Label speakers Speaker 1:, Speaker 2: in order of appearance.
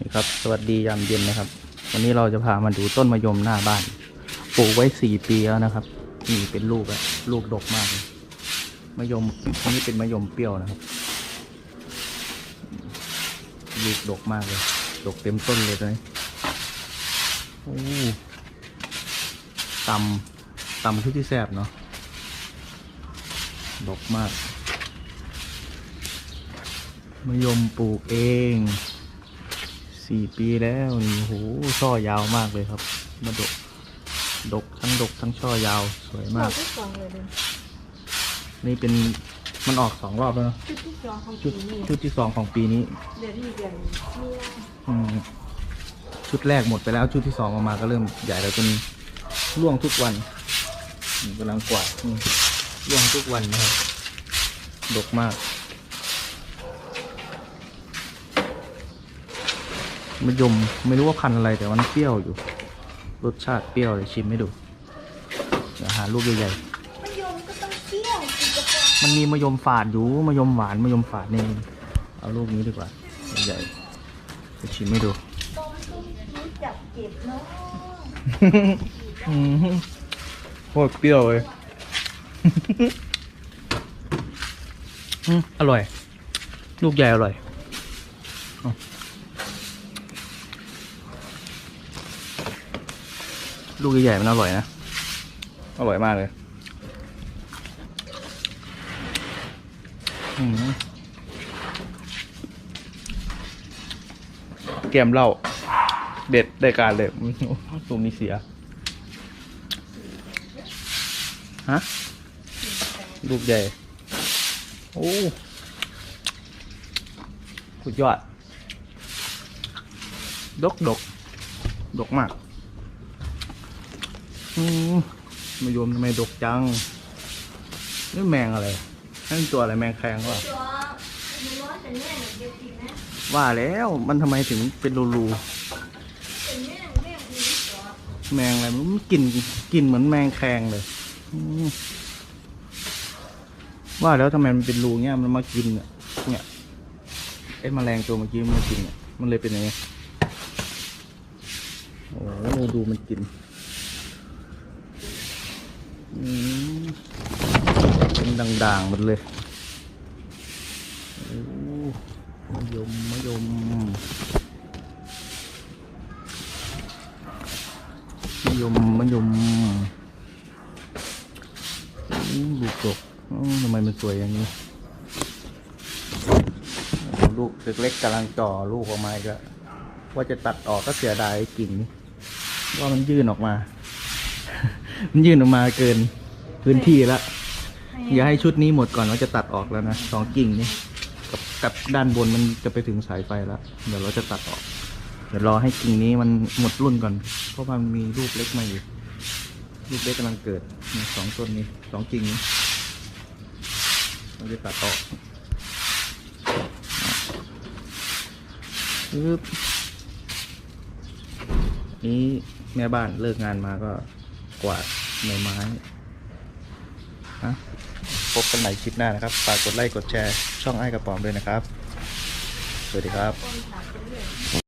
Speaker 1: นี่ครับ สวัสดียามเย็นนะครับ วันนี้เราจะพามาดูต้นมะยมหน้าบ้าน ปลูกไว้สี่ปีแล้วนะครับนี่เป็นลูกอะลูกดกมากมะยมอันนี้เป็นมะยมเปรี้ยวนะครับ ลูกดกมากเลย ดกเต็มต้นเลยตอนนี้โอ้ตำตำคือที่แซ่บเนาะ ดกมากมะยมปลูกเอง สี่ปีแล้วนี่โหช่อยาวมากเลยครับมาดกดกทั้งดกทั้งช่อยาวสวยมาก
Speaker 2: ชุดที่สองเลยเดิน
Speaker 1: นี่เป็นมันออกสองรอบแล้วเนอะ
Speaker 2: ชุดที่สองของ
Speaker 1: ชุ
Speaker 2: ปี
Speaker 1: ด
Speaker 2: นี้
Speaker 1: ชุดที่สองของปีนี้
Speaker 2: เดือนนี้เดือนมีนา
Speaker 1: อืมชุดแรกหมดไปแล้วชุดที่สองออกมาก็เริ่มใหญ่แล้วจนร่วงทุกวันนี่กำลังกวาดนี่ร่วงทุกวันนะครับดกมาก มะยมไม่รู้ว่าพันธุ์อะไรแต่มันเปรี้ยวอยู่ รสชาติเปรี้ยวเลยชิมให้ดูเดี๋ยวหารูปใหญ่
Speaker 2: มะยมก็ต้องเปรี้ยวกินกาแฟ
Speaker 1: ๆมันมีมะยมฝาดอยู่มะยมหวานมะยมฝาดนี่เอารูปนี้ดีกว่าใหญ่ๆจะชิมให้ดู
Speaker 2: ต้องรู้จักเก็บเนาะ
Speaker 1: อืมโคตรเปรี้ยวเลย อืมอร่อย ลูกใหญ่อร่อยเอา ลูกใหญ่ๆมันอร่อยนะ อร่อยมากเลยแกมเหล้าเด็ดได้การเลยอืมตูมมีเสีย ฮะ ลูกใหญ่ โอ้สุดยอด ดกดกดกมาก มายมทำไมดกจังนี่แมงอะไรนั่นตัวอะไรแมงแครงวะ
Speaker 2: ตัวหนูร้อนแต่แม่หนูเก็บกินนะ
Speaker 1: ว่าแล้วมันทำไมถึงเป็นรูรู
Speaker 2: แต่แม่แม่มีตัว
Speaker 1: ๆแมงอะไรมันกลิ่นกลิ่นเหมือนแมงแครงเลยว่าแล้วทำไมมันเป็นรูเงี้ยมันมากินเนี่ยไอ้แมลงตัวเมื่อกี้มันมากินเนี่ยมันเลยเป็นอย่างเงี้ยโอ้ดูมันกิน เป็นด่างๆหมดเลยมะยมมะยมมะยมมะยมลูกกทำไมมันสวยอย่างนี้ ลูกเล็กๆกำลังจ่อลูกออกมาอีก็ว่าจะตัดออกก็เสียดายกิ่งว่ามันยื่นออกมา มันยื่นออกมาเกินพื้นที่แล้วอย่าให้ชุดนี้หมดก่อนว่าจะตัดออกแล้วนะสองกิ่งนี้กับกับด้านบนมันจะไปถึงสายไฟแล้วเดี๋ยวเราจะตัดออก เดี๋ยวรอให้กิ่งนี้มันหมดรุ่นก่อน เพราะว่ามันมีลูกเล็กมาอยู่ลูกเล็กกำลังเกิดมีสองต้นนี้สองกิ่งนี้เราจะตัดออกปึ๊บนี้แม่บ้านเลิกงานมาก็ กวาดใบไม้ฮะพบกันใหม่คลิปหน้านะครับ ฝากกดไลค์กดแชร์ช่องไอ้กระป๋อมด้วยนะครับ สวัสดีครับ